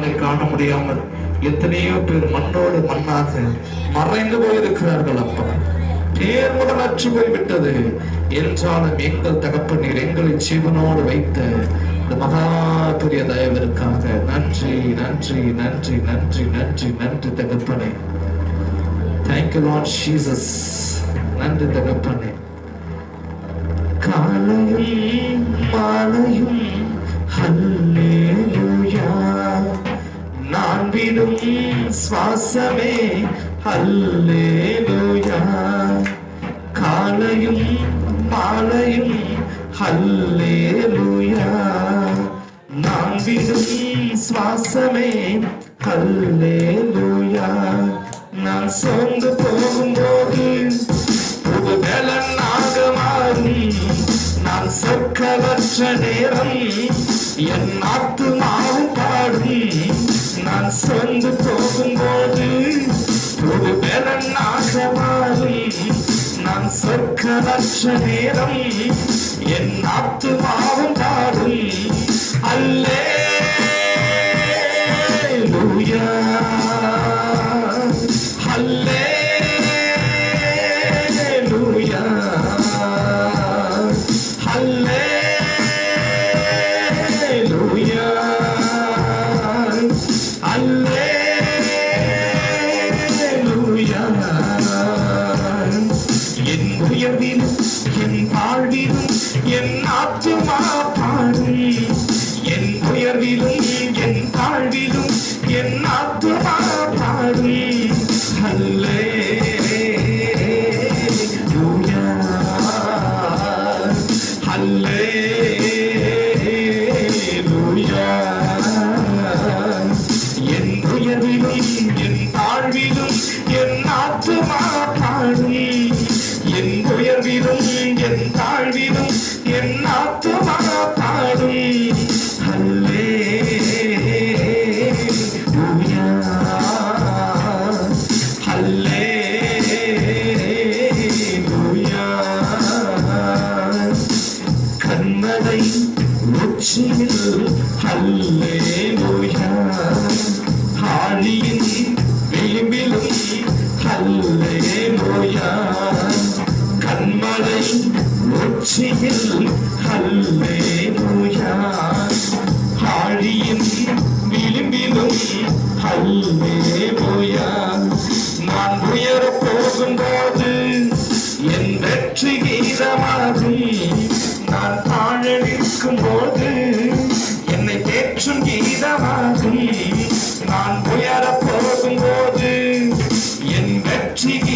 அவனை காண முடியாமல் எத்தனையோ பேர் மண்ணோடு மண்ணாக மறைந்து போயிருக்கிறார்கள் அப்பா. பேர் முதலற்று போய்விட்டது. என்றாலும் எங்கள் தகப்பனீர் எங்களை ஜீவனோடு வைத்த இந்த மகா பெரிய தயவிற்காக நன்றி நன்றி நன்றி நன்றி நன்றி நன்றி தகப்பனே. தேங்க்யூ லார்ட் ஜீசஸ் நன்றி தகப்பனே. காலையும் மாலையும் சுவாசமே. ஹல்லேலூயா காலையும் மாலையும் ஹல்லேலூயா நான் விடும் சுவாசமே. ஹல்லேலூயா நான் சோர்ந்து போகும்போது புது பலனாக மாறும். நான் சொற்களற்ற நேரம் என் ஆத்துமாவும் பாடும். நான் சொந்து போகும்போது ஒரு பலனாக மாறும் நான் சொற்களற்ற நேரம் என் ஆத்துமாவும் பாடும் அல்லே பாடும் உச்சியில் ஹல்லேலூயா ஆழியின் விளிம்பிலும் கண்மலை உச்சியில் ஹல்லேலூயா ஆழியின் விளிம்பிலும் ஹல்லேலூயா நான் உயர போகும்போது என் வெற்றி கீதமாகும் நான் தாழ நிற்கும் போது என்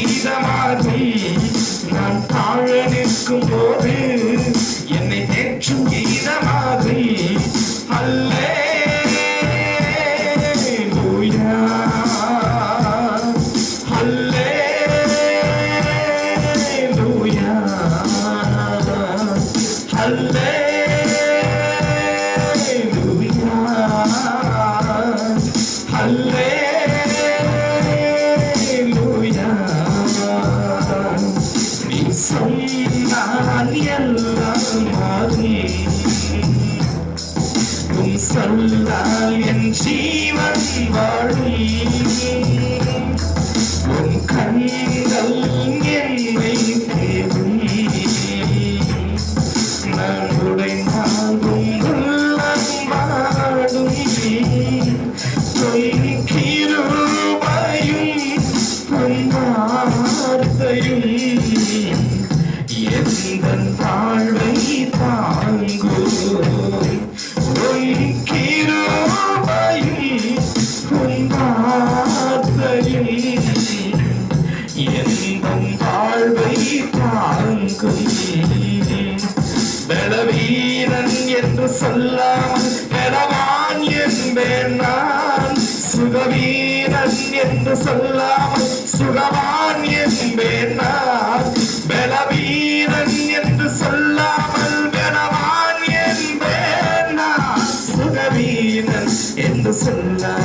சொல்லாமல் பெறவான் என்பேன் நான். சுகவீனன் என்று சொல்லாமல் சுகவான் என்பேன் நான். பலவீனன் என்று சொல்லாமல் பெறவான் என்பேன் நான். சுகவீனன் என்று சொல்லாமல்